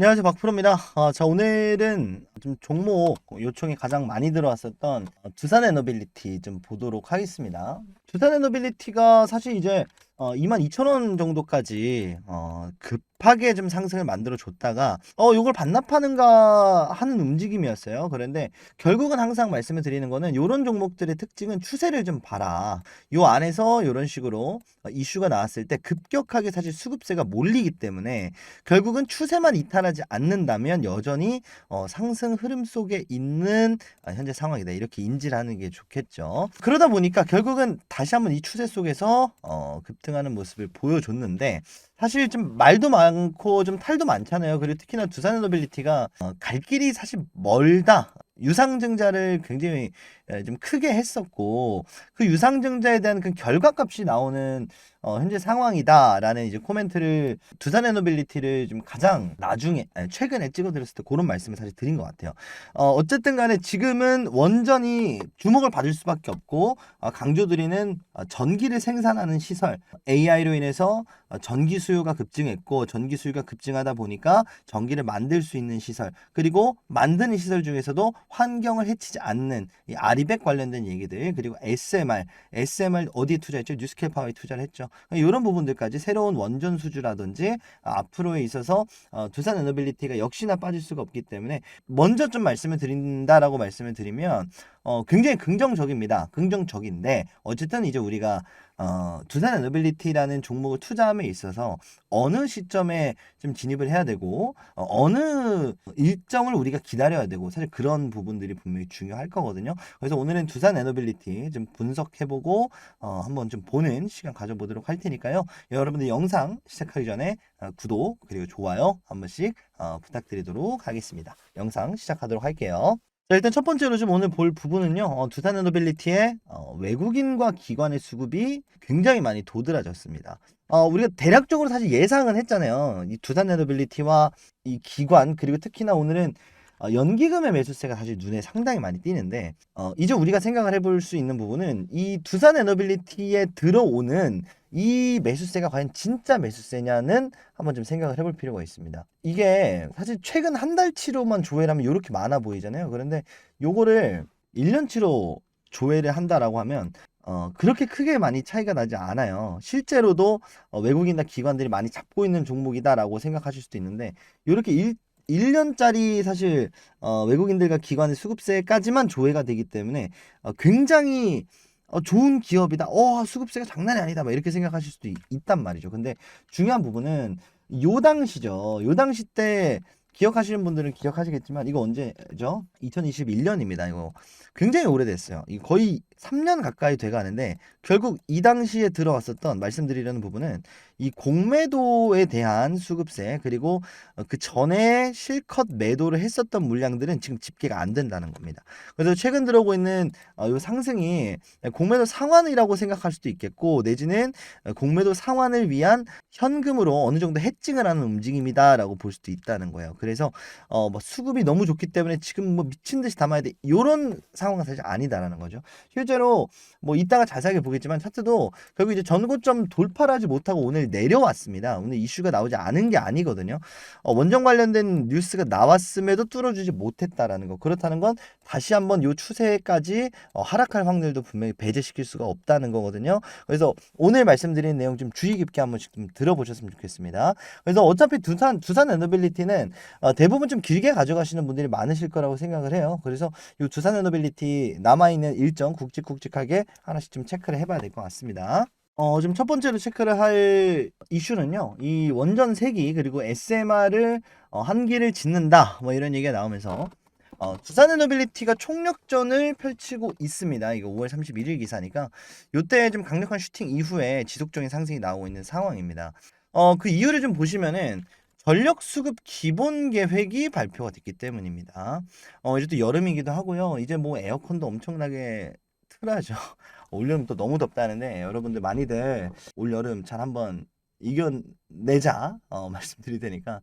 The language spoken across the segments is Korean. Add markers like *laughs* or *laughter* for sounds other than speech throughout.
안녕하세요 박프로입니다. 어, 자 오늘은 좀 종목 요청이 가장 많이 들어왔었던 어, 두산 에너빌리티 좀 보도록 하겠습니다. 두산 에너빌리티가 사실 이제 어, 22,000원 정도까지 어, 급 하게 좀 상승을 만들어 줬다가 어 요걸 반납하는가 하는 움직임이었어요. 그런데 결국은 항상 말씀을 드리는 거는 요런 종목들의 특징은 추세를 좀 봐라. 요 안에서 요런 식으로 어, 이슈가 나왔을 때 급격하게 사실 수급세가 몰리기 때문에 결국은 추세만 이탈하지 않는다면 여전히 어, 상승 흐름 속에 있는 아, 현재 상황이다. 이렇게 인지를 하는 게 좋겠죠. 그러다 보니까 결국은 다시 한번 이 추세 속에서 어, 급등하는 모습을 보여줬는데 사실 좀 말도 많고 좀 탈도 많잖아요. 그리고 특히나 두산 노빌리티가 어, 갈 길이 사실 멀다. 유상증자를 굉장히 에, 좀 크게 했었고 그 유상증자에 대한 그 결과값이 나오는 어, 현재 상황이다라는 이제 코멘트를 두산 에너빌리티를 좀 가장 나중에 아니, 최근에 찍어드렸을 때 그런 말씀을 사실 드린 것 같아요. 어, 어쨌든 간에 지금은 원전이 주목을 받을 수밖에 없고 어, 강조드리는 어, 전기를 생산하는 시설 AI로 인해서 어, 전기 수요가 급증했고 전기 수요가 급증하다 보니까 전기를 만들 수 있는 시설 그리고 만드는 시설 중에서도 환경을 해치지 않는 이 아리백 관련된 얘기들 그리고 SMR SMR 어디에 투자했죠? 뉴스케일 파워에 투자를 했죠. 이런 부분들까지 새로운 원전 수주라든지 아, 앞으로에 있어서 어, 두산 에너빌리티가 역시나 빠질 수가 없기 때문에 먼저 좀 말씀을 드린다라고 말씀을 드리면 어, 굉장히 긍정적입니다. 긍정적인데 어쨌든 이제 우리가 어, 두산 에너빌리티라는 종목을 투자함에 있어서 어느 시점에 좀 진입을 해야 되고 어, 느 일정을 우리가 기다려야 되고 사실 그런 부분들이 분명히 중요할 거거든요. 그래서 오늘은 두산 에너빌리티 좀 분석해보고 어, 한번 좀 보는 시간 가져보도록 할 테니까요. 여러분들 영상 시작하기 전에 어, 구독 그리고 좋아요 한 번씩 어, 부탁드리도록 하겠습니다. 영상 시작하도록 할게요. 자, 일단 첫 번째로 좀 오늘 볼 부분은요. 어, 두산 에너빌리티의 어, 외국인과 기관의 수급이 굉장히 많이 도드라졌습니다. 어, 우리가 대략적으로 사실 예상은 했잖아요. 이 두산 에너빌리티와 이 기관 그리고 특히나 오늘은 어, 연기금의 매수세가 사실 눈에 상당히 많이 띄는데 어, 이제 우리가 생각을 해볼 수 있는 부분은 이 두산 에너빌리티에 들어오는 이 매수세가 과연 진짜 매수세냐는 한번 좀 생각을 해볼 필요가 있습니다. 이게 사실 최근 한 달치로만 조회를 하면 이렇게 많아 보이잖아요. 그런데 요거를 1년치로 조회를 한다라고 하면 어, 그렇게 크게 많이 차이가 나지 않아요. 실제로도 어, 외국인이나 기관들이 많이 잡고 있는 종목이다라고 생각하실 수도 있는데 이렇게 일 1년짜리 사실 어, 외국인들과 기관의 수급세까지만 조회가 되기 때문에 어, 굉장히 어, 좋은 기업이다. 어, 수급세가 장난이 아니다. 막 이렇게 생각하실 수도 있, 단 말이죠. 근데 중요한 부분은 요 당시죠. 요 당시 때 기억하시는 분들은 기억하시겠지만 이거 언제죠? 2021년입니다. 이거 굉장히 오래됐어요. 이 거의 3년 가까이 돼 가는데 결국 이 당시에 들어왔었던 말씀드리려는 부분은 이 공매도에 대한 수급세 그리고 어, 그 전에 실컷 매도를 했었던 물량들은 지금 집계가 안 된다는 겁니다. 그래서 최근 들어오고 있는 어, 이 상승이 공매도 상환이라고 생각할 수도 있겠고 내지는 공매도 상환을 위한 현금으로 어느 정도 해칭을 하는 움직임이다라고 볼 수도 있다는 거예요. 그래서 어 뭐 수급이 너무 좋기 때문에 지금 뭐 미친 듯이 담아야 돼 이런 상황은 사실 아니다라는 거죠. 실제로 뭐 이따가 자세하게 보겠지만 차트도 결국 이제 전고점 돌파를 하지 못하고 오늘 내려왔습니다. 오늘 이슈가 나오지 않은 게 아니거든요. 어, 원전 관련된 뉴스가 나왔음에도 뚫어주지 못했다라는 거. 그렇다는 건 다시 한번 요 추세까지 어, 하락할 확률도 분명히 배제시킬 수가 없다는 거거든요. 그래서 오늘 말씀드린 내용 좀 주의 깊게 한 번씩 좀 들어보셨으면 좋겠습니다. 그래서 어차피 두산 두산 에너빌리티는 어, 대부분 좀 길게 가져가시는 분들이 많으실 거라고 생각을 해요. 그래서 이 두산 에너빌리티 남아 있는 일정 굵직굵직하게 하나씩 좀 체크를 해봐야 될 것 같습니다. 어, 지금 첫 번째로 체크를 할 이슈는요. 이 원전 세기 그리고 SMR을 어, 한기를 짓는다. 뭐 이런 얘기가 나오면서 어, 두산 에너빌리티가 총력전을 펼치고 있습니다. 이거 5월 31일 기사니까 요때 좀 강력한 슈팅 이후에 지속적인 상승이 나오고 있는 상황입니다. 어, 그 이유를 좀 보시면은 전력 수급 기본 계획이 발표가 됐기 때문입니다. 어, 이제 또 여름이기도 하고요. 이제 뭐 에어컨도 엄청나게 틀어야죠. *laughs* 올여름 또 너무 덥다는데 여러분들 많이들 올여름 잘 한번 이겨내자 어, *laughs* 말씀드릴 테니까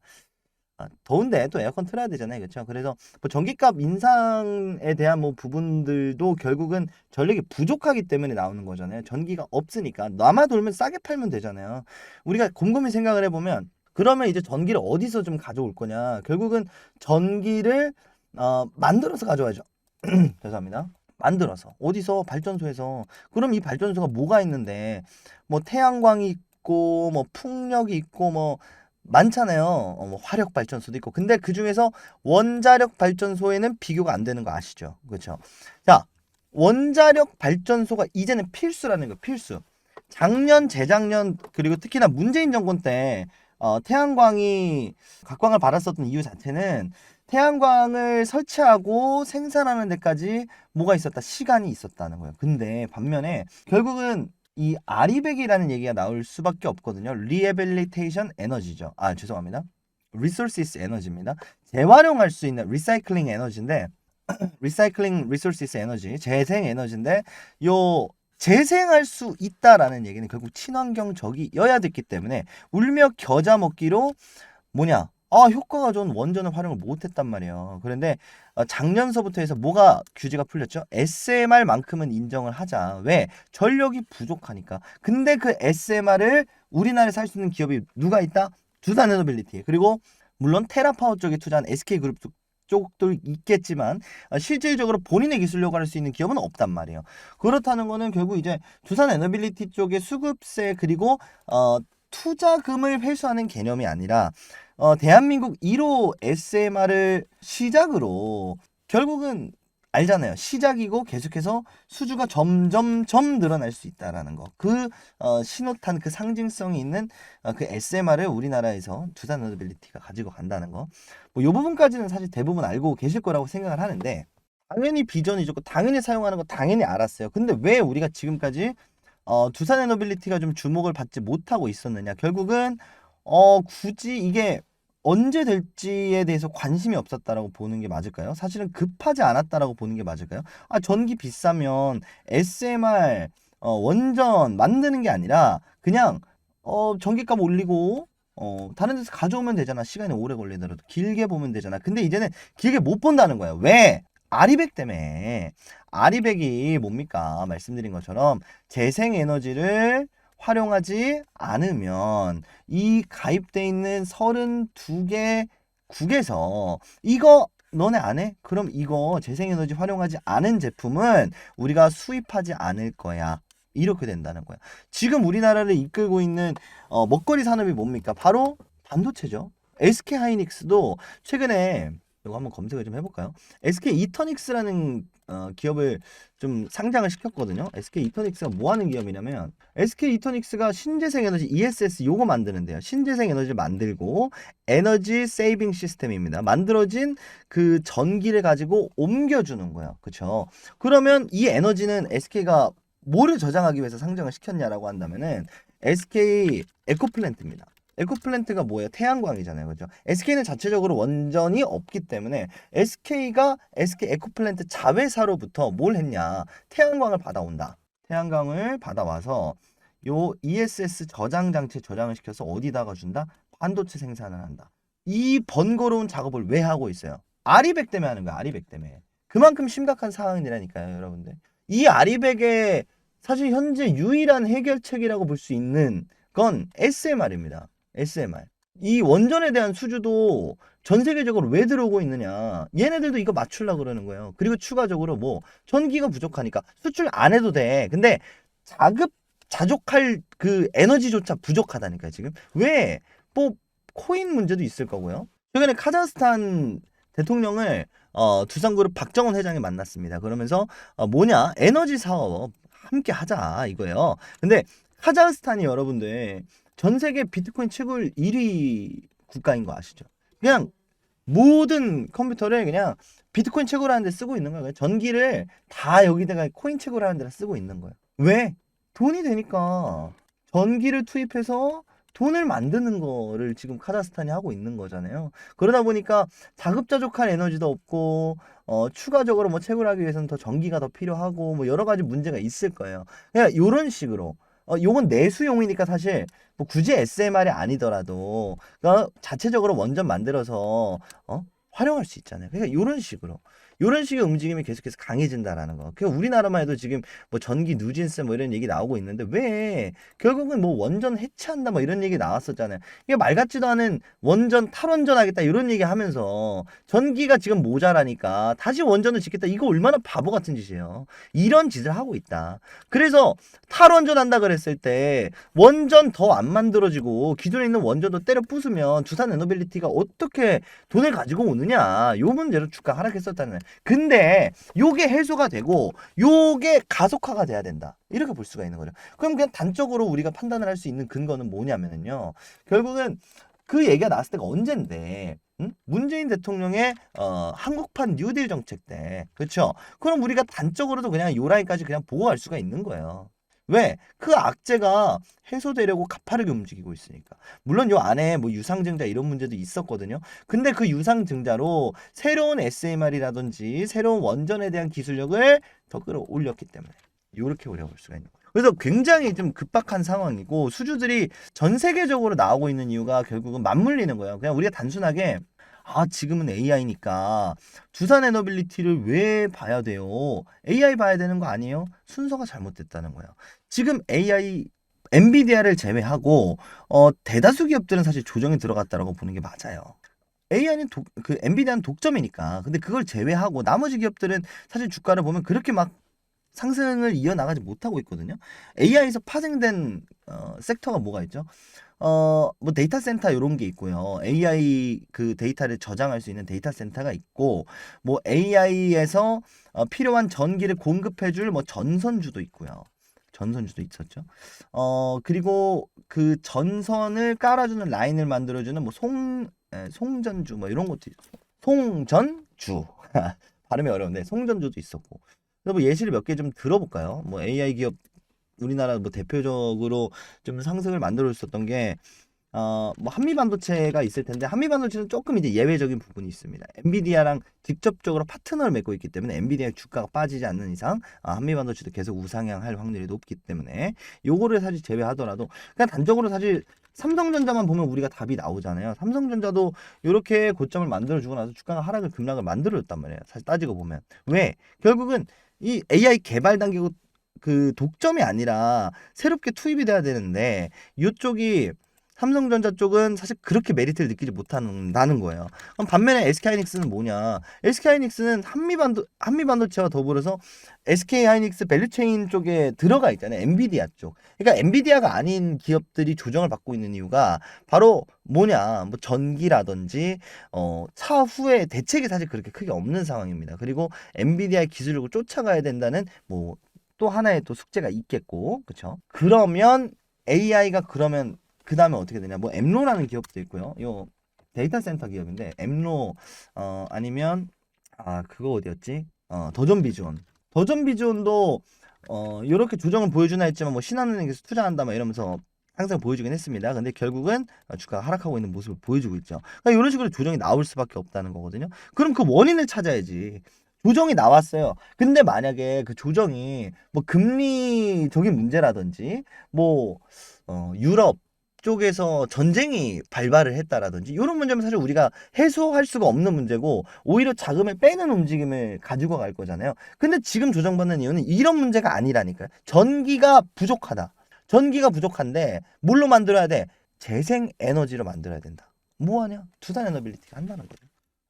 아, 더운데 또 에어컨 틀어야 되잖아요. 그렇죠? 그래서 뭐 전기값 인상에 대한 뭐 부분들도 결국은 전력이 부족하기 때문에 나오는 거잖아요. 전기가 없으니까 남아 돌면 싸게 팔면 되잖아요. 우리가 곰곰이 생각을 해 보면 그러면 이제 전기를 어디서 좀 가져올 거냐? 결국은 전기를 어, 만들어서 가져와야죠. *clears throat* 죄송합니다. 만들어서 어디서 발전소에서 그럼 이 발전소가 뭐가 있는데 뭐 태양광이 있고 뭐 풍력이 있고 뭐 많잖아요. 어, 뭐 화력 발전소도 있고. 근데 그 중에서 원자력 발전소에는 비교가 안 되는 거 아시죠? 그렇죠? 자, 원자력 발전소가 이제는 필수라는 거 필수. 작년, 재작년 그리고 특히나 문재인 정권 때 어, 태양광이 각광을 받았었던 이유 자체는 태양광을 설치하고 생산하는 데까지 뭐가 있었다? 시간이 있었다는 거예요. 근데 반면에 결국은 이 아리백이라는 얘기가 나올 수밖에 없거든요. 리해빌리테이션 에너지죠. 아, 죄송합니다. 리소시스 에너지입니다. 재활용할 수 있는 리사이클링 에너지인데 리사이클링 리소시스 에너지, 재생 에너지인데 요 재생할 수 있다라는 얘기는 결국 친환경적이어야 됐기 때문에 울며 겨자 먹기로 뭐냐? 아, 효과가 좋은 원전을 활용을 못했단 말이에요. 그런데 어, 작년서부터 해서 뭐가 규제가 풀렸죠? SMR만큼은 인정을 하자. 왜? 전력이 부족하니까. 근데 그 SMR을 우리나라에서 할 수 있는 기업이 누가 있다? 두산 에너빌리티. 그리고 물론 테라파워 쪽에 투자한 SK그룹 쪽도 있겠지만 어, 실질적으로 본인의 기술력을 할 수 있는 기업은 없단 말이에요. 그렇다는 거는 결국 이제 두산 에너빌리티 쪽의 수급세 그리고 어, 투자금을 회수하는 개념이 아니라 어, 대한민국 1호 SMR을 시작으로 결국은 알잖아요. 시작이고 계속해서 수주가 점점점 늘어날 수 있다라는 거. 그 어, 신호탄 그 상징성이 있는 어, 그 SMR을 우리나라에서 두산 에너빌리티가 가지고 간다는 거. 뭐이 부분까지는 사실 대부분 알고 계실 거라고 생각을 하는데 당연히 비전이 좋고 당연히 사용하는 거 당연히 알았어요. 근데 왜 우리가 지금까지 어, 두산 에너빌리티가 좀 주목을 받지 못하고 있었느냐? 결국은 어, 굳이 이게 언제 될지에 대해서 관심이 없었다라고 보는 게 맞을까요? 사실은 급하지 않았다라고 보는 게 맞을까요? 아, 전기 비싸면 SMR 어, 원전 만드는 게 아니라 그냥 어, 전기값 올리고 어, 다른 데서 가져오면 되잖아. 시간이 오래 걸리더라도 길게 보면 되잖아. 근데 이제는 길게 못 본다는 거예요. 왜? 아리백 때문에 아리백이 뭡니까? 말씀드린 것처럼 재생 에너지를 활용하지 않으면 이 가입돼 있는 32개 국에서 이거 너네 안 해? 그럼 이거 재생에너지 활용하지 않은 제품은 우리가 수입하지 않을 거야. 이렇게 된다는 거야. 지금 우리나라를 이끌고 있는 어, 먹거리 산업이 뭡니까? 바로 반도체죠. SK 하이닉스도 최근에 이거 한번 검색을 좀 해볼까요? SK 이터닉스라는 어, 기업을 좀 상장을 시켰거든요. SK 이터닉스가 뭐 하는 기업이냐면 SK 이터닉스가 신재생 에너지 ESS 요거 만드는데요. 신재생 에너지를 만들고 에너지 세이빙 시스템입니다. 만들어진 그 전기를 가지고 옮겨주는 거예요. 그렇죠? 그러면 이 에너지는 SK가 뭐를 저장하기 위해서 상장을 시켰냐라고 한다면은 SK 에코플랜트입니다. 에코플랜트가 뭐예요? 태양광이잖아요. 그죠? SK는 자체적으로 원전이 없기 때문에 SK가 SK 에코플랜트 자회사로부터 뭘 했냐? 태양광을 받아온다. 태양광을 받아와서 요 ESS 저장 장치에 저장을 시켜서 어디다가 준다? 반도체 생산을 한다. 이 번거로운 작업을 왜 하고 있어요? 아리백 때문에 하는 거야. 아리백 때문에. 그만큼 심각한 상황이라니까요, 여러분들. 이 아리백의 사실 현재 유일한 해결책이라고 볼 수 있는 건 SMR입니다. SMR. 이 원전에 대한 수주도 전 세계적으로 왜 들어오고 있느냐. 얘네들도 이거 맞추려고 그러는 거예요. 그리고 추가적으로 뭐 전기가 부족하니까 수출 안 해도 돼. 근데 자급 자족할 그 에너지조차 부족하다니까요, 지금. 왜? 뭐 코인 문제도 있을 거고요. 최근에 카자흐스탄 대통령을 어, 두산그룹 박정원 회장이 만났습니다. 그러면서 어, 뭐냐? 에너지 사업 함께 하자 이거예요. 근데 카자흐스탄이 여러분들 전 세계 비트코인 채굴 1위 국가인 거 아시죠? 그냥 모든 컴퓨터를 그냥 비트코인 채굴하는 데 쓰고 있는 거예요. 전기를 다 여기다가 코인 채굴하는 데 쓰고 있는 거예요. 왜? 돈이 되니까 전기를 투입해서 돈을 만드는 거를 지금 카자흐스탄이 하고 있는 거잖아요. 그러다 보니까 자급자족한 에너지도 없고 어, 추가적으로 뭐 채굴하기 위해서는 더 전기가 더 필요하고 뭐 여러 가지 문제가 있을 거예요. 그냥 이런 식으로 어, 요건 내수용이니까 사실 뭐 굳이 SMR이 아니더라도 그러니까 자체적으로 원전 만들어서 어? 활용할 수 있잖아요. 그러니까 이런 식으로 이런 식의 움직임이 계속해서 강해진다라는 거. 그 우리나라만 해도 지금 뭐 전기 누진세 뭐 이런 얘기 나오고 있는데 왜 결국은 뭐 원전 해체한다 뭐 이런 얘기 나왔었잖아요. 이게 말 같지도 않은 원전 탈원전하겠다 이런 얘기 하면서 전기가 지금 모자라니까 다시 원전을 짓겠다 이거 얼마나 바보 같은 짓이에요. 이런 짓을 하고 있다. 그래서 탈원전 한다 그랬을 때 원전 더 안 만들어지고 기존에 있는 원전도 때려 부수면 두산 에너빌리티가 어떻게 돈을 가지고 오느냐 요 문제로 주가 하락했었다는. 근데 요게 해소가 되고 요게 가속화가 돼야 된다. 이렇게 볼 수가 있는 거죠. 그럼 그냥 단적으로 우리가 판단을 할 수 있는 근거는 뭐냐면은요. 결국은 그 얘기가 나왔을 때가 언젠데 응? 문재인 대통령의 어, 한국판 뉴딜 정책 때. 그렇죠 그럼 우리가 단적으로도 그냥 요 라인까지 그냥 보고 갈 수가 있는 거예요 왜? 그 악재가 해소되려고 가파르게 움직이고 있으니까. 물론 요 안에 뭐 유상증자 이런 문제도 있었거든요. 근데 그 유상증자로 새로운 SMR이라든지 새로운 원전에 대한 기술력을 더 끌어올렸기 때문에 이렇게 우려볼 수가 있는 거예요. 그래서 굉장히 좀 급박한 상황이고 수주들이 전 세계적으로 나오고 있는 이유가 결국은 맞물리는 거예요. 그냥 우리가 단순하게 아 지금은 AI니까 두산 에너빌리티를 왜 봐야 돼요? AI 봐야 되는 거 아니에요? 순서가 잘못됐다는 거예요. 지금 AI 엔비디아를 제외하고 어, 대다수 기업들은 사실 조정이 들어갔다라고 보는 게 맞아요. AI는 독, 그 엔비디아는 독점이니까. 근데 그걸 제외하고 나머지 기업들은 사실 주가를 보면 그렇게 막 상승을 이어나가지 못하고 있거든요. AI에서 파생된 어, 섹터가 뭐가 있죠? 어, 뭐 데이터 센터 이런 게 있고요. AI 그 데이터를 저장할 수 있는 데이터 센터가 있고 뭐 AI에서 어, 필요한 전기를 공급해 줄 뭐 전선주도 있고요. 전선주도 있었죠. 어, 그리고 그 전선을 깔아주는 라인을 만들어주는 뭐 송, 에, 송전주 뭐 이런 것도 있- 송전주. *laughs* 발음이 어려운데 송전주도 있었고. 그래서 뭐 예시를 몇 개 좀 들어볼까요? 뭐 AI 기업 우리나라 뭐 대표적으로 좀 상승을 만들어 줬었던 게 어, 뭐 한미 반도체가 있을 텐데 한미 반도체는 조금 이제 예외적인 부분이 있습니다. 엔비디아랑 직접적으로 파트너를 맺고 있기 때문에 엔비디아 주가가 빠지지 않는 이상 아, 한미 반도체도 계속 우상향할 확률이 높기 때문에 요거를 사실 제외하더라도 그냥 단적으로 사실 삼성전자만 보면 우리가 답이 나오잖아요. 삼성전자도 이렇게 고점을 만들어주고 나서 주가가 하락을 급락을 만들어줬단 말이에요. 사실 따지고 보면 왜 결국은 이 AI 개발 단계고 그 독점이 아니라 새롭게 투입이 돼야 되는데 이쪽이 삼성전자 쪽은 사실 그렇게 메리트를 느끼지 못한다는 거예요. 그럼 반면에 SK하이닉스는 뭐냐? SK하이닉스는 한미반도 한미반도체와 더불어서 SK하이닉스 밸류체인 쪽에 들어가 있잖아요. 엔비디아 쪽. 그러니까 엔비디아가 아닌 기업들이 조정을 받고 있는 이유가 바로 뭐냐? 뭐 전기라든지 어 차 후에 대책이 사실 그렇게 크게 없는 상황입니다. 그리고 엔비디아의 기술력을 쫓아가야 된다는 뭐 또 하나의 또 숙제가 있겠고, 그렇죠? 그러면 AI가 그러면 그 다음에 어떻게 되냐? 뭐 엠로라는 기업도 있고요. 요 데이터 센터 기업인데 엠로 어 아니면 아 그거 어디였지? 어 더존 비주온. 더존 비주온도 어 이렇게 조정을 보여주나 했지만 뭐 신한은행에서 투자한다 막 이러면서 항상 보여주긴 했습니다. 근데 결국은 어, 주가가 하락하고 있는 모습을 보여주고 있죠. 그러니까 이런 식으로 조정이 나올 수밖에 없다는 거거든요. 그럼 그 원인을 찾아야지. 조정이 나왔어요. 근데 만약에 그 조정이 뭐 금리적인 문제라든지 뭐 어, 유럽 쪽에서 전쟁이 발발을 했다라든지 이런 문제면 사실 우리가 해소할 수가 없는 문제고 오히려 자금을 빼는 움직임을 가지고 갈 거잖아요. 근데 지금 조정받는 이유는 이런 문제가 아니라니까요. 전기가 부족하다. 전기가 부족한데 뭘로 만들어야 돼? 재생 에너지로 만들어야 된다. 뭐 하냐? 두산 에너빌리티가 한다는 거죠.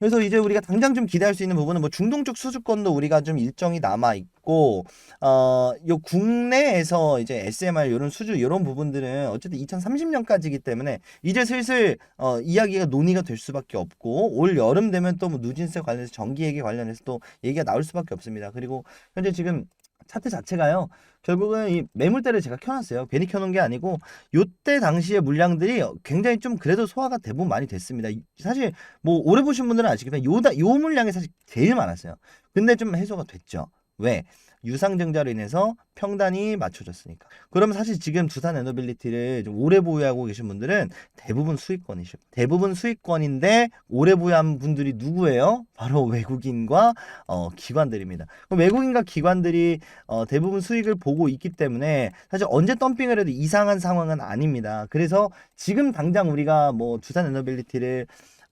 그래서 이제 우리가 당장 좀 기대할 수 있는 부분은 뭐 중동 쪽 수주권도 우리가 좀 일정이 남아 있고 어, 요 국내에서 이제 SMR 이런 수주 이런 부분들은 어쨌든 2030년까지이기 때문에 이제 슬슬 어, 이야기가 논의가 될 수밖에 없고 올 여름 되면 또 뭐 누진세 관련해서 전기 얘기 관련해서 또 얘기가 나올 수밖에 없습니다. 그리고 현재 지금 차트 자체가요. 결국은 이 매물대를 제가 켜놨어요. 괜히 켜놓은 게 아니고 요때 당시의 물량들이 굉장히 좀 그래도 소화가 대부분 많이 됐습니다. 이- 사실 뭐 오래 보신 분들은 아시겠지만 요다 요 물량이 사실 제일 많았어요. 근데 좀 해소가 됐죠. 왜? 유상증자로 인해서 평단이 맞춰졌으니까. 그러면 사실 지금 두산 에너빌리티를 좀 오래 보유하고 계신 분들은 대부분 수익권이죠. 대부분 수익권인데 오래 보유한 분들이 누구예요? 바로 *laughs* 외국인과 어, 기관들입니다. 그럼 외국인과 기관들이 어, 대부분 수익을 보고 있기 때문에 사실 언제 덤핑을 해도 이상한 상황은 아닙니다. 그래서 지금 당장 우리가 뭐 두산 에너빌리티를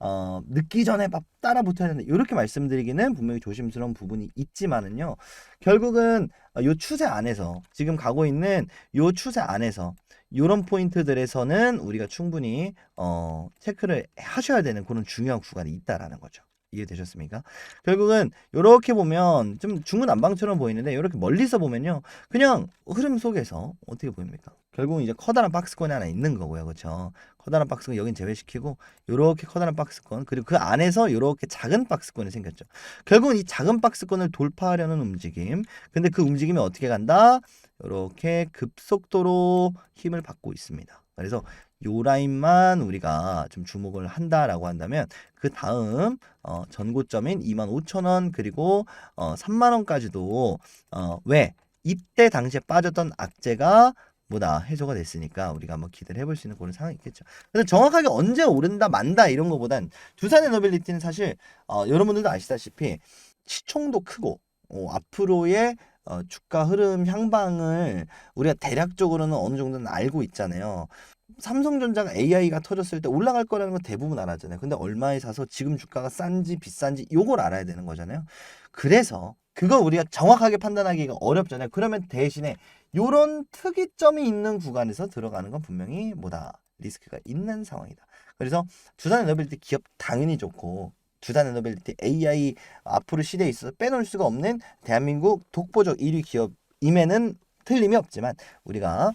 어, 늦기 전에 막 따라 붙어야 된다. 이렇게 말씀드리기는 분명히 조심스러운 부분이 있지만은요. 결국은 어, 요 추세 안에서 지금 가고 있는 요 추세 안에서 요런 포인트들에서는 우리가 충분히 어, 체크를 하셔야 되는 그런 중요한 구간이 있다라는 거죠. 이해되셨습니까? 결국은 이렇게 보면 좀 중구난방처럼 보이는데 이렇게 멀리서 보면요. 그냥 흐름 속에서 어떻게 보입니까? 결국은 이제 커다란 박스권이 하나 있는 거고요. 그렇죠? 커다란 박스권 여긴 제외시키고 이렇게 커다란 박스권 그리고 그 안에서 이렇게 작은 박스권이 생겼죠. 결국은 이 작은 박스권을 돌파하려는 움직임. 근데 그 움직임이 어떻게 간다? 이렇게 급속도로 힘을 받고 있습니다. 그래서 요 라인만 우리가 좀 주목을 한다라고 한다면 그 다음 어, 전고점인 25,000원 그리고 어, 3만원까지도 어, 왜 이때 당시에 빠졌던 악재가 뭐다 해소가 됐으니까 우리가 한번 기대를 해볼 수 있는 그런 상황이 있겠죠. 근데 정확하게 언제 오른다 만다 이런 거보단 두산 에너빌리티는 사실 어, 여러분들도 아시다시피 시총도 크고 어, 앞으로의 어, 주가 흐름 향방을 우리가 대략적으로는 어느 정도는 알고 있잖아요. 삼성전자가 AI가 터졌을 때 올라갈 거라는 건 대부분 알았잖아요. 근데 얼마에 사서 지금 주가가 싼지 비싼지 요걸 알아야 되는 거잖아요. 그래서 그거 우리가 정확하게 판단하기가 어렵잖아요. 그러면 대신에 요런 특이점이 있는 구간에서 들어가는 건 분명히 뭐다 리스크가 있는 상황이다. 그래서 두산 에너빌리티 기업 당연히 좋고 두산 에너빌리티 AI 앞으로 시대에 있어서 빼놓을 수가 없는 대한민국 독보적 1위 기업임에는 틀림이 없지만 우리가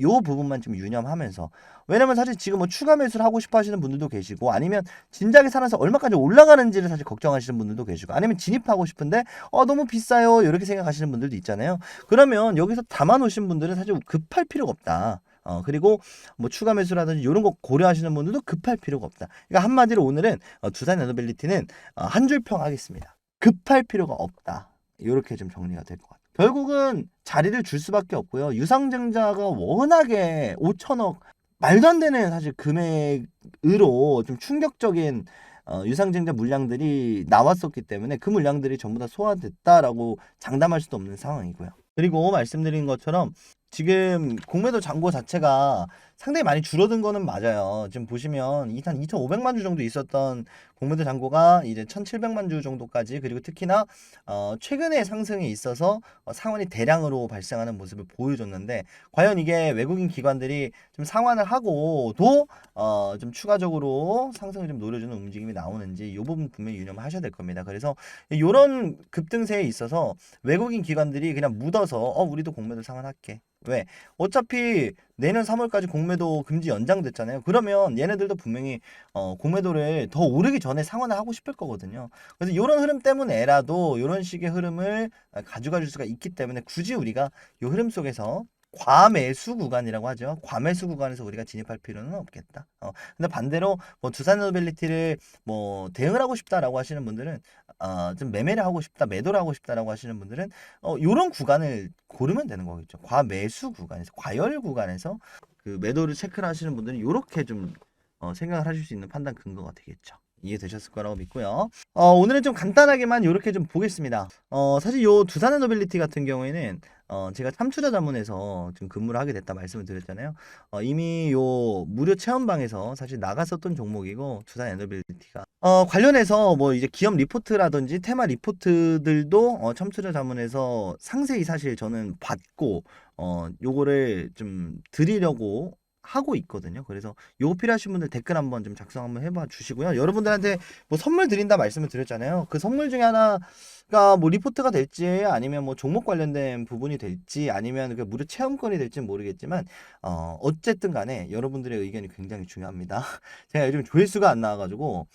요 부분만 좀 유념하면서 왜냐면 사실 지금 뭐 추가 매수를 하고 싶어 하시는 분들도 계시고 아니면 진작에 살아서 얼마까지 올라가는지를 사실 걱정하시는 분들도 계시고 아니면 진입하고 싶은데 어 너무 비싸요. 이렇게 생각하시는 분들도 있잖아요. 그러면 여기서 담아 놓으신 분들은 사실 급할 필요가 없다. 어 그리고 뭐 추가 매수라든지 이런 거 고려하시는 분들도 급할 필요가 없다. 그러니까 한마디로 오늘은 어, 두산 에너빌리티는 어, 한 줄 평 하겠습니다. 급할 필요가 없다. 이렇게 좀 정리가 될 것 같아요 결국은 자리를 줄 수밖에 없고요. 유상증자가 워낙에 5천억 말도 안 되는 사실 금액으로 좀 충격적인 어, 유상증자 물량들이 나왔었기 때문에 그 물량들이 전부 다 소화됐다라고 장담할 수도 없는 상황이고요. 그리고 말씀드린 것처럼 지금 공매도 잔고 자체가 상당히 많이 줄어든 거는 맞아요. 지금 보시면 이한 2,500만 주 정도 있었던 공매도 잔고가 이제 1,700만 주 정도까지 그리고 특히나 어 최근에 상승이 있어서 어 상환이 대량으로 발생하는 모습을 보여줬는데 과연 이게 외국인 기관들이 좀 상환을 하고도 어 좀 추가적으로 상승을 좀 노려주는 움직임이 나오는지 이 부분 분명히 유념하셔야 될 겁니다. 그래서 이런 급등세에 있어서 외국인 기관들이 그냥 묻어서 어 우리도 공매도 상환할게. 왜? 어차피 내년 3월까지 공매도 금지 연장됐잖아요. 그러면 얘네들도 분명히 어, 공매도를 더 오르기 전에 상환을 하고 싶을 거거든요. 그래서 이런 흐름 때문에라도 이런 식의 흐름을 가져가 줄 수가 있기 때문에 굳이 우리가 이 흐름 속에서 과매수 구간이라고 하죠. 과매수 구간에서 우리가 진입할 필요는 없겠다. 어, 근데 반대로 뭐 두산 노벨리티를 뭐 대응을 하고 싶다라고 하시는 분들은 어, 좀 매매를 하고 싶다, 매도를 하고 싶다라고 하시는 분들은 어, 요런 구간을 고르면 되는 거겠죠. 과매수 구간에서, 과열 구간에서 그 매도를 체크를 하시는 분들은 요렇게 좀 어, 생각을 하실 수 있는 판단 근거가 되겠죠. 이해되셨을 거라고 믿고요. 어, 오늘은 좀 간단하게만 이렇게 좀 보겠습니다. 어, 사실 요 두산의 노빌리티 같은 경우에는 어, 제가 참투자 자문에서 좀 근무를 하게 됐다 말씀을 드렸잖아요. 어, 이미 요 무료 체험방에서 사실 나갔었던 종목이고 두산 에너빌리티가 어, 관련해서 뭐 이제 기업 리포트라든지 테마 리포트들도 어, 참투자 자문에서 상세히 사실 저는 받고 어, 요거를 좀 드리려고 하고 있거든요. 그래서 요거 필요하신 분들 댓글 한번 좀 작성 한번 해봐 주시고요. 여러분들한테 뭐 선물 드린다 말씀을 드렸잖아요. 그 선물 중에 하나가 뭐 리포트가 될지 아니면 뭐 종목 관련된 부분이 될지 아니면 그 무료 체험권이 될지는 모르겠지만 어 어쨌든 간에 여러분들의 의견이 굉장히 중요합니다. *laughs* 제가 요즘 조회수가 안 나와가지고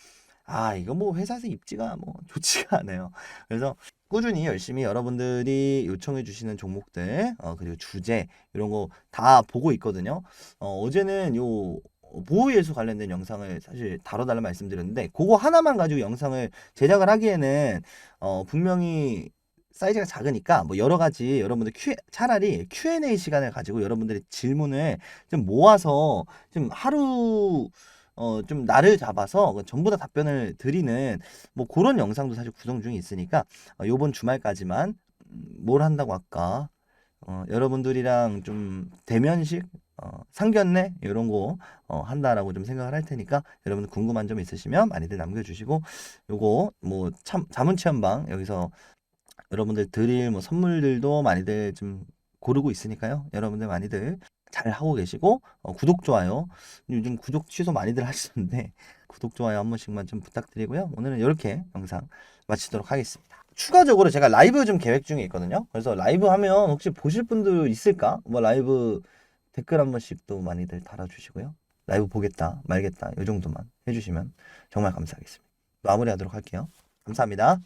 아 이거 뭐 회사에서 입지가 뭐 좋지가 않아요. 그래서 꾸준히 열심히 여러분들이 요청해 주시는 종목들 어, 그리고 주제 이런 거 다 보고 있거든요. 어, 어제는 요 보호예수 관련된 영상을 사실 다뤄달라 말씀드렸는데 그거 하나만 가지고 영상을 제작을 하기에는 어, 분명히 사이즈가 작으니까 뭐 여러 가지 여러분들 Q, 차라리 Q&A 시간을 가지고 여러분들의 질문을 좀 모아서 좀 하루 어, 좀 날을 잡아서 그 전부 다 답변을 드리는 뭐 그런 영상도 사실 구성 중에 있으니까 어, 요번 주말까지만 음, 뭘 한다고 할까? 어, 여러분들이랑 좀 대면식 어, 상견례 이런 거 어, 한다라고 좀 생각을 할 테니까 여러분들 궁금한 점 있으시면 많이들 남겨주시고 요거 뭐 참 자문체험방 여기서 여러분들 드릴 뭐 선물들도 많이들 좀 고르고 있으니까요. 여러분들 많이들 잘 하고 계시고 어, 구독 좋아요 요즘 구독 취소 많이들 *laughs* 하시는데 구독 좋아요 한 번씩만 좀 부탁드리고요. 오늘은 이렇게 영상 마치도록 하겠습니다. 추가적으로 제가 라이브 좀 계획 중에 있거든요. 그래서 라이브 하면 혹시 보실 분들 있을까? 뭐 라이브 댓글 한 번씩 또 많이들 달아주시고요. 라이브 보겠다, 말겠다, 이 정도만 해주시면 정말 감사하겠습니다. 마무리하도록 할게요. 감사합니다.